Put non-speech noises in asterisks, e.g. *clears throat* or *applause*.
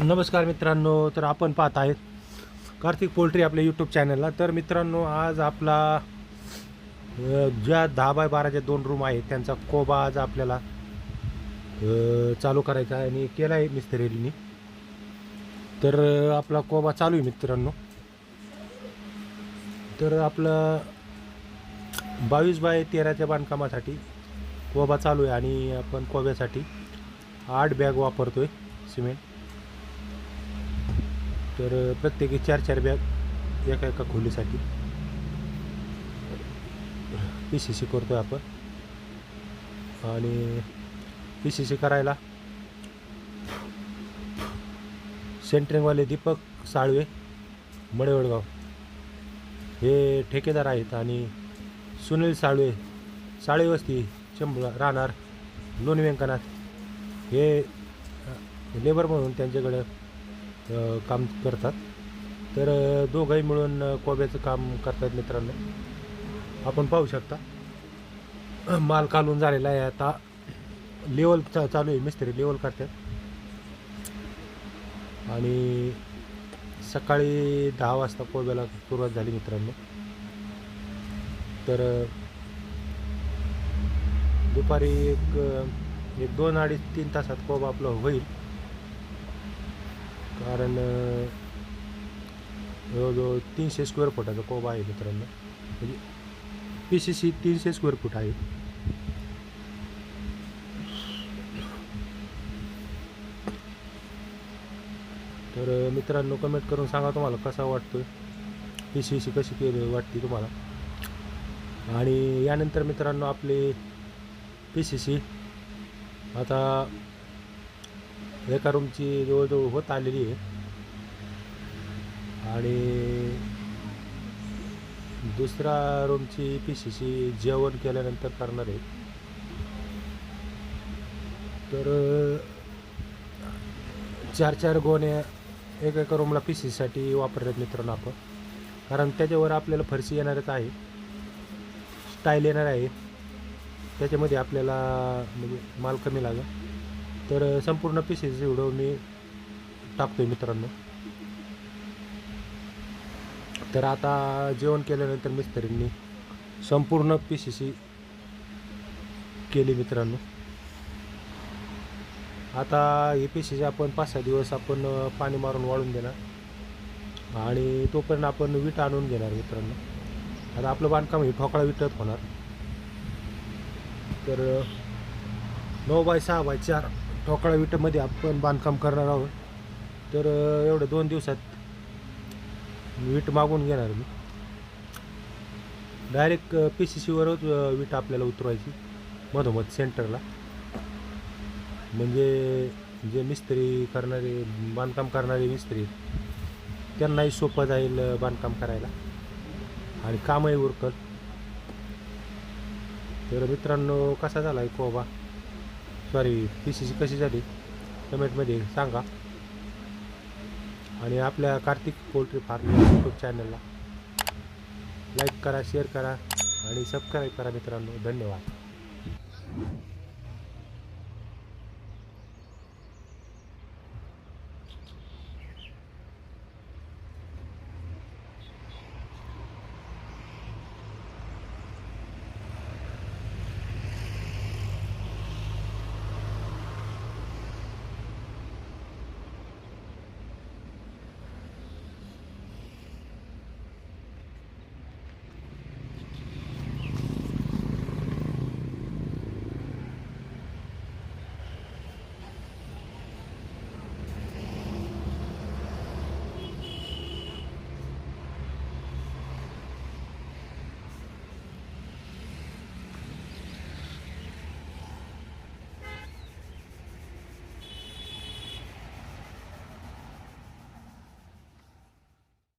नमस्कार मित्रांनो तर आपण पाहत आहेत कार्तिक पोल्ट्री आपल्या यूट्यूब चॅनलला तर मित्रांनो आज आपला ज्या दहा बाय बाराच्या दोन रूम आहेत त्यांचा कोबा आज आपल्याला चालू करायचा आहे आणि केला आहे मिस्त्रीनी तर आपला कोबा चालू आहे मित्रांनो. तर आपलं बावीस बाय तेराच्या बांधकामासाठी कोबा चालू आहे आणि आपण कोब्यासाठी आठ बॅग वापरतो आहे सिमेंट. तर प्रत्येकी चार चार बॅग एका एका खोलीसाठी पी सी सी करतो आहे आपण. आणि पी सी सी करायला सेंटरिंगवाले दीपक साळवे मडेवडगाव हे ठेकेदार आहेत आणि सुनील साळवे साळेवस्ती चंबळा राहणार लोणी व्यंकनाथ. हे लेबर म्हणून त्यांच्याकडं काम करतात. तर दोघंही मिळून कोब्याचं काम करतात मित्रांनो. आपण पाहू शकता. *clears throat* माल कालून झालेला आहे. आता लेवल चा चालू आहे. मिस्त्री लेवल करतात आणि सकाळी दहा वाजता कोब्याला सुरुवात झाली मित्रांनो. तर दुपारी एक एक दोन अडीच तीन तासात कोबा आपलं होईल. कारण जवळजवळ तीनशे स्क्वेअर फुटाचा कोबा आहे मित्रांनो. म्हणजे पी सी सी तीनशे स्क्वेअर फूट आहे. तर मित्रांनो कमेंट करून सांगा तुम्हाला कसा वाटतो पी सी सी कशी केली वाटते तुम्हाला? आणि यानंतर मित्रांनो आपले पी सी सी आता एका रूमची जवळजवळ होत आलेली आहे. आणि दुसरा रूमची पी सी जेवण केल्यानंतर करणार आहे. तर चार चार गोण्या एक एका रूमला पी वापरतात मित्रांनो आपण. कारण त्याच्यावर आपल्याला फरशी येणारच आहे. स्टाईल येणार आहे. त्याच्यामध्ये आपल्याला म्हणजे माल कमी लागेल. तर संपूर्ण पी सी मी मी आहे मित्रांनो. तर आता जेवण केल्यानंतर मिस्त्रींनी संपूर्ण पी सी सी केली मित्रांनो. आता ही पी सी सी आपण पाच सहा दिवस आपण पाणी मारून वाळून देणार. आणि तोपर्यंत आपण विटा आणून घेणार मित्रांनो. आता आपलं बांधकाम हे ठोकळा विटत होणार. तर नऊ बाय सहा बाय चार ठोकळा विटामध्ये आपण बांधकाम करणार आहोत. तर एवढं दोन दिवसात वीट मागून घेणार मी. डायरेक्ट पी सी सीवरच वीट आपल्याला उतरवायची मधोमध सेंटरला म्हणजे जे मिस्त्री करणारे बांधकाम करणारे मिस्त्री त्यांनाही सोपं जाईल बांधकाम करायला. आणि कामही उरकल. तर मित्रांनो कसा झाला आहे कोबा? सॉरी पी सी सी कशी झाली? कमेंटमध्ये सांगा. आणि आपल्या कार्तिक पोल्ट्री फार्म यूट्यूब चॅनलला लाईक करा शेअर करा आणि सबस्क्राईब करा मित्रांनो. धन्यवाद.